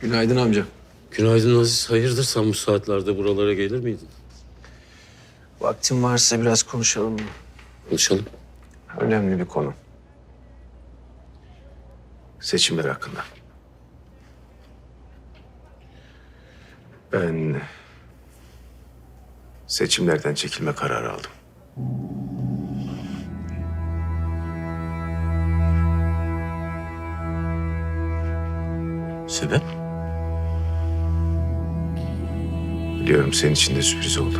Günaydın amca. Günaydın Aziz. Hayırdır sen bu saatlerde buralara gelir miydin? Vaktin varsa biraz konuşalım mı? Konuşalım. Önemli bir konu. Seçimler hakkında. Ben seçimlerden çekilme kararı aldım. Sebep? Biliyorum senin için de sürpriz oldu.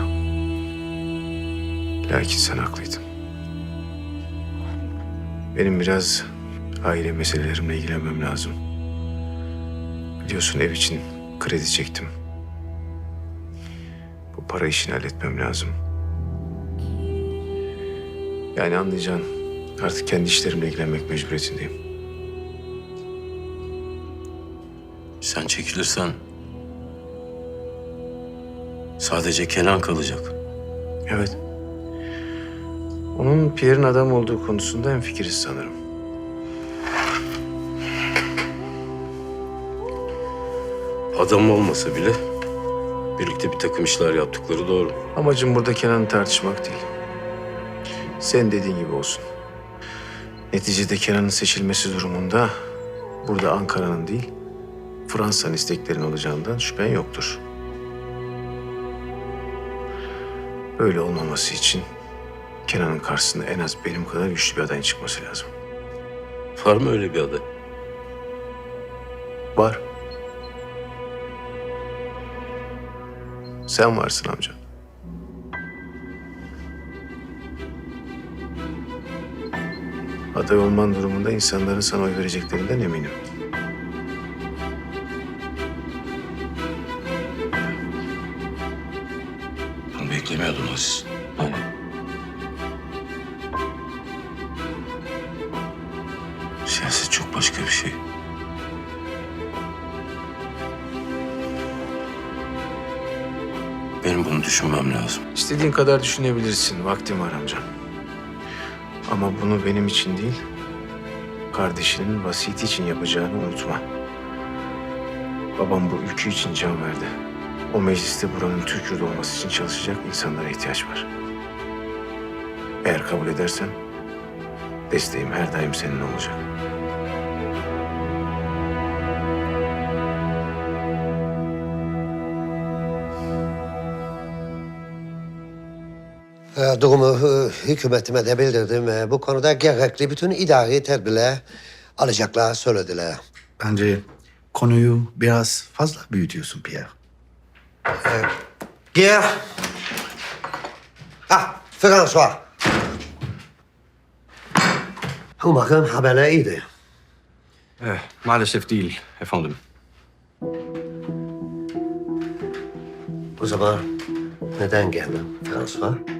Lakin sen haklıydın. Benim biraz aile meselelerimle ilgilenmem lazım. Biliyorsun ev için kredi çektim. Para işini halletmem lazım. Yani anlayacağın artık kendi işlerimle ilgilenmek mecburiyetindeyim. Sen çekilirsen sadece Kenan kalacak. Evet. Onun Pierre'in adam olduğu konusunda hemfikiriz sanırım. Adam olmasa bile birlikte bir takım işler yaptıkları doğru. Amacım burada Kenan'ı tartışmak değil. Sen dediğin gibi olsun. Neticede Kenan'ın seçilmesi durumunda burada Ankara'nın değil, Fransa'nın isteklerinin olacağından şüphen yoktur. Böyle olmaması için Kenan'ın karşısında en az benim kadar güçlü bir adayın çıkması lazım. Var mı öyle bir aday? Var. Sen varsın amca. Aday olman durumunda insanların sana oy vereceklerinden eminim. Bunu beklemiyordun Aziz. Siyaset çok başka bir şey. Benim bunu düşünmem lazım. İstediğin kadar düşünebilirsin. Vaktim var amca. Ama bunu benim için değil, kardeşinin vasiyeti için yapacağını unutma. Babam bu ülke için can verdi. O mecliste buranın Türk yurdu olması için çalışacak insanlara ihtiyaç var. Eğer kabul edersen desteğim her daim senin olacak. E, Durumu e, hükümetime de bildirdim. E, Bu konuda gerekli bütün idari tedbirler alacaklar söylediler. Bence konuyu biraz fazla büyütüyorsun Pierre. Gel. Ah, François. Umarım haberler iyidir. Eh, maalesef değil efendim. O zaman neden geldin François?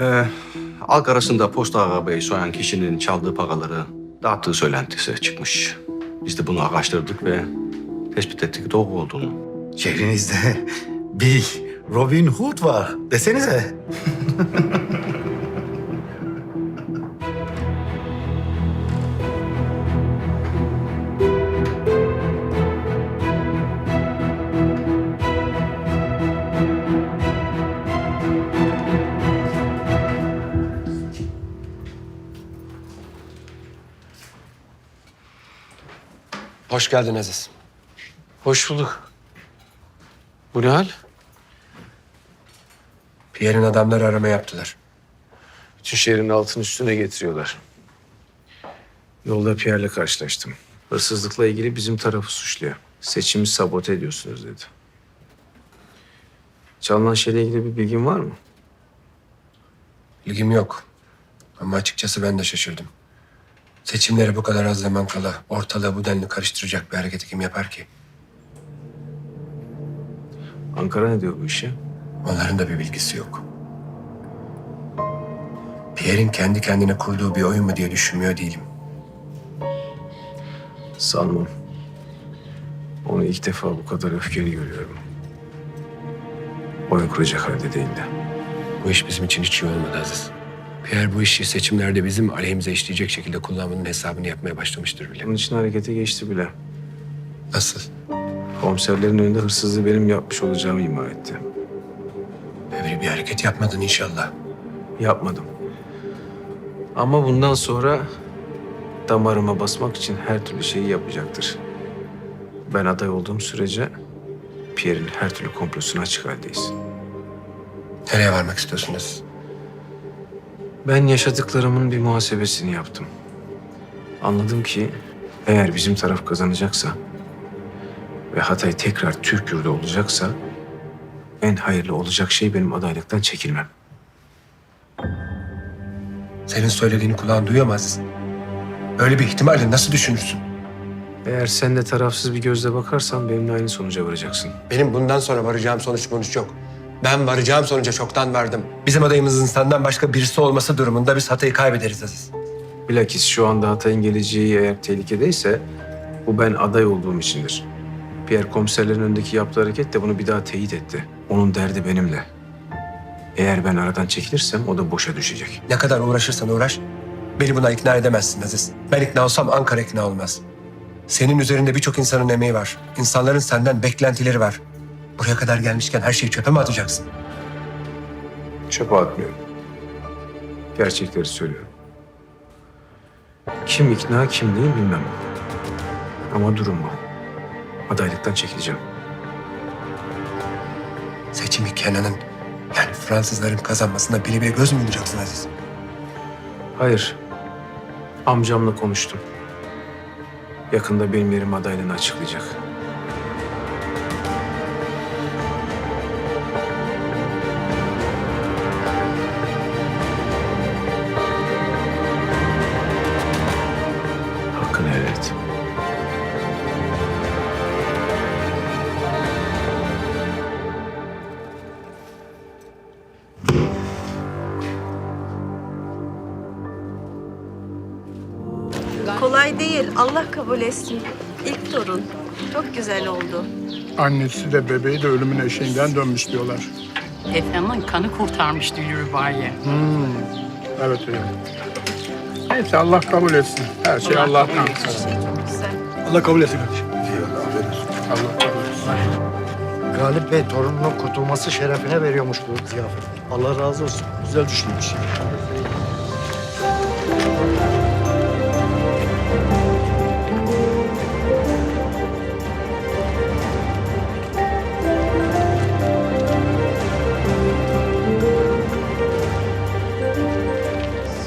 Eh, halk arasında posta arabayı soyan kişinin çaldığı paraları dağıttığı söylentisi çıkmış. Biz de bunu araştırdık ve tespit ettik doğru olduğunu. Şehrinizde bir Robin Hood var desenize. Hoş geldin Aziz. Hoş bulduk. Bu ne hal? Pierre'in adamları arama yaptılar. Bütün şehrin altın üstüne getiriyorlar. Yolda Pierre'le karşılaştım. Hırsızlıkla ilgili bizim tarafı suçluyor. Seçimi sabote ediyorsunuz dedi. Çalınan şeyle ilgili bir bilgin var mı? İlgim yok. Ama açıkçası ben de şaşırdım. Seçimlere bu kadar az zaman kala ortalığı bu denli karıştıracak bir hareketi kim yapar ki? Ankara ne diyor bu işe? Onların da bir bilgisi yok. Pierre'in kendi kendine kurduğu bir oyun mu diye düşünmüyor değilim. Sanmam. Onu ilk defa bu kadar öfkeli görüyorum. oyun kuracak halde değildi. Bu iş bizim için hiç iyi olmadı Aziz. Pierre bu işi seçimlerde bizim aleyhimize işleyecek şekilde kullanmanın hesabını yapmaya başlamıştır bile. Bunun için harekete geçti bile. Nasıl? Komiserlerin önünde hırsızlığı benim yapmış olacağımı ima etti. Böyle bir hareket yapmadın inşallah. Yapmadım. Ama bundan sonra damarıma basmak için her türlü şeyi yapacaktır. Ben aday olduğum sürece Pierre'in her türlü komplosuna açık haldeyiz. Nereye varmak istiyorsunuz? Ben yaşadıklarımın bir muhasebesini yaptım. Anladım ki eğer bizim taraf kazanacaksa ve Hatay tekrar Türk yurdu olacaksa en hayırlı olacak şey benim adaylıktan çekilmem. Senin söylediğini kulağın duyuyor mu Aziz? Öyle bir ihtimali nasıl düşünürsün? Eğer sen de tarafsız bir gözle bakarsan benimle aynı sonuca varacaksın. Benim bundan sonra varacağım sonuç sonuç yok. Ben varacağım sonuca çoktan vardım. Bizim adayımızın senden başka birisi olması durumunda biz Hatay'ı kaybederiz Aziz. Bilakis şu anda Hatay'ın geleceği eğer tehlikedeyse bu ben aday olduğum içindir. Pierre komiserlerin önündeki yaptığı hareket de bunu bir daha teyit etti. Onun derdi benimle. Eğer ben aradan çekilirsem o da boşa düşecek. Ne kadar uğraşırsan uğraş, beni buna ikna edemezsin Aziz. Ben ikna olsam Ankara ikna olmaz. Senin üzerinde birçok insanın emeği var. İnsanların senden beklentileri var. Buraya kadar gelmişken her şeyi çöpe mi atacaksın? Çöpe atmıyorum. Gerçekleri söylüyorum. Kim ikna kim değil bilmem. Ama durum bu. Adaylıktan çekileceğim. Seçimi Kenan'ın, yani Fransızların kazanmasına bile bile göz mü yumacaksın Aziz? Hayır. Amcamla konuştum. Yakında benim yerim adaylığını açıklayacak. Allah kabul etsin. İlk torun. Çok güzel oldu. Annesi de bebeği de ölümün eşiğinden dönmüş diyorlar. Efendim kanı kurtarmış diyor Rübaiye. Evet öyle. Neyse Allah kabul etsin. Her şey Allah'tan. Çok güzel. Allah kabul etsin kardeşim. Allah kabul etsin. Galip Bey torununun kurtulması şerefine veriyormuş bu ziyafeti. Allah razı olsun. Güzel düşünmüş.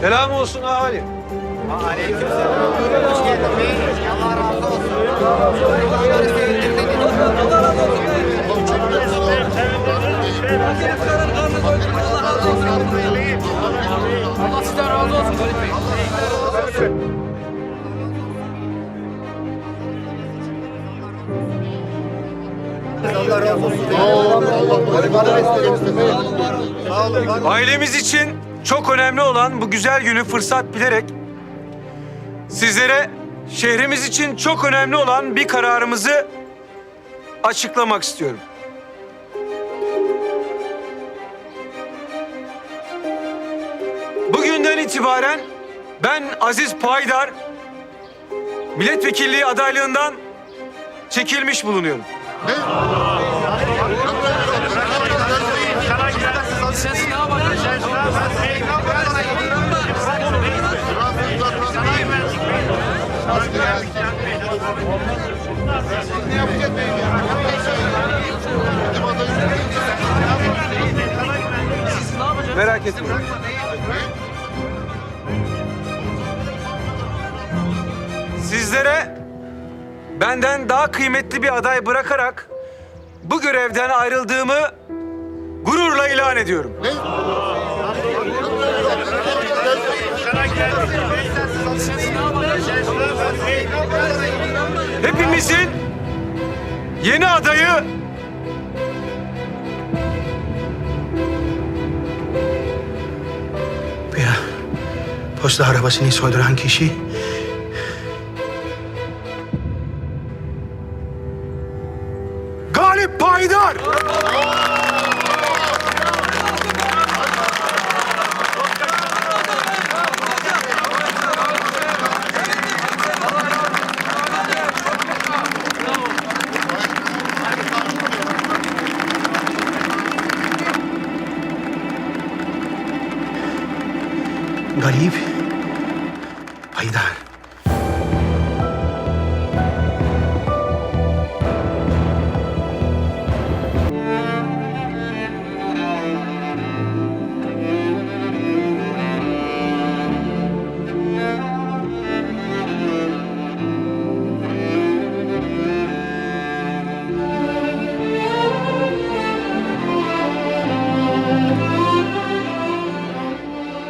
Selam olsun ahali. Ailemiz için çok önemli olan bu güzel günü fırsat bilerek sizlere şehrimiz için çok önemli olan bir kararımızı açıklamak istiyorum. Bugünden itibaren ben Aziz Paydar milletvekilliği adaylığından çekilmiş bulunuyorum. Merak etmeyin. Sizlere benden daha kıymetli bir aday bırakarak bu görevden ayrıldığımı gururla ilan ediyorum. Hepimizin yeni adayı posta arabasını soyduran kişi